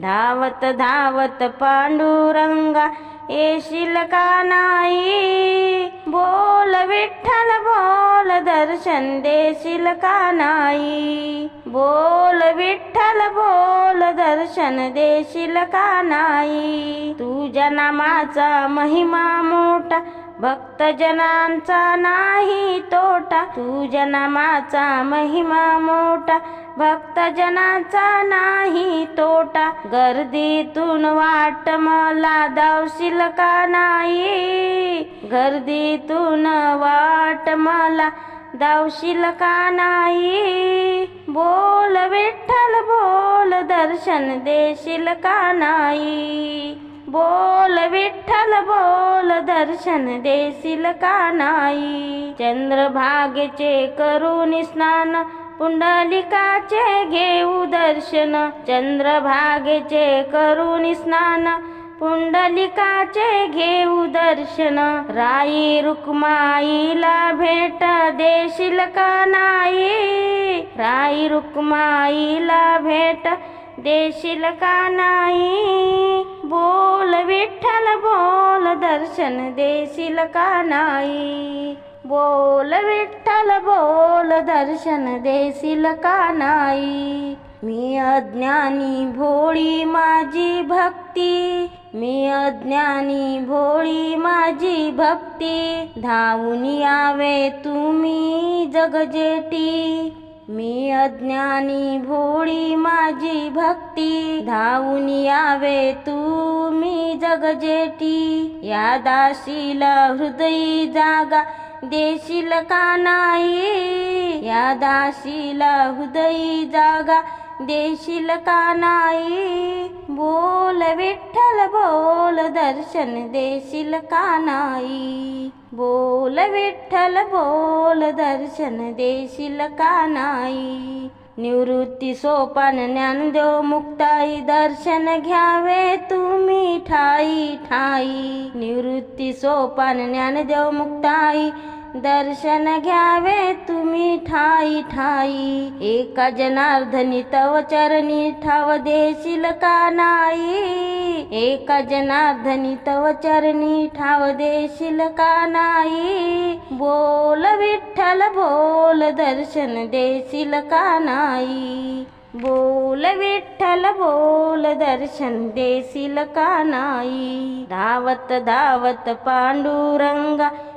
धावत धावत पांडुरंगा येशील का नाही? बोल विठ्ठल बोल दर्शन देशील का नाही? बोल विठ्ठल बोल दर्शन देशील का नाही? तुझ्या नामाचा महिमा मोठा भक्तजनांचा नाही तोटा तुझ्या नामाचा महिमा मोठा. भक्तजनाचा नाही तोटा गर्दीतून वाट मला दावशील का नाही? गर्दीतून वाट मला दावशील का नाही? बोल विठ्ठल बोल दर्शन देशील का नाही? बोल विठ्ठल बोल दर्शन देशील का नाही? चंद्रभागेचे करून स्नान पुंडलिकाचे घेऊ दर्शन. चंद्रभागेचे करून स्नान पुंडलिकाचे घेऊ दर्शन. राई रुक्माईला भेट देशील का नाही? राई रुक्माईला भेट देशील का नाही? बोल दर्शन देशील का नाही? बोल विठ्ठल बोल दर्शन देशील का नाही? मी अज्ञानी भोळी माझी भक्ती मी अज्ञानी भोळी माझी भक्ती. धावून यावे तुम्ही जगजेटी. मी अज्ञानी भोळी माझी भक्ती. धावून यावे तू मी जगजेटी. या दाशीला हृदयी जागा देशील का नाही? या दाशीला हृदयी जागा देशील का नाही? बोल विठ्ठल बोल दर्शन. देशील का नाही? बोल विठ्ठल बोल दर्शन. देशील का नाही? निवृत्ती सोपान ज्ञानदेव मुक्ताई दर्शन घ्यावे तुम्ही ठाई ठाई. निवृत्ती सोपान ज्ञानदेव मुक्ताई दर्शन घ्यावे तुम्ही ठाई ठाई. एका जनार्दनी तव चरणी ठाव देशील का नाही? एका जनार्दनी तव चरणी ठाव देशील का नाही? बोल विठ्ठल बोल दर्शन देशील का नाही? बोल विठ्ठल बोल दर्शन देशील का नाही? धावत धावत पांडुरंगा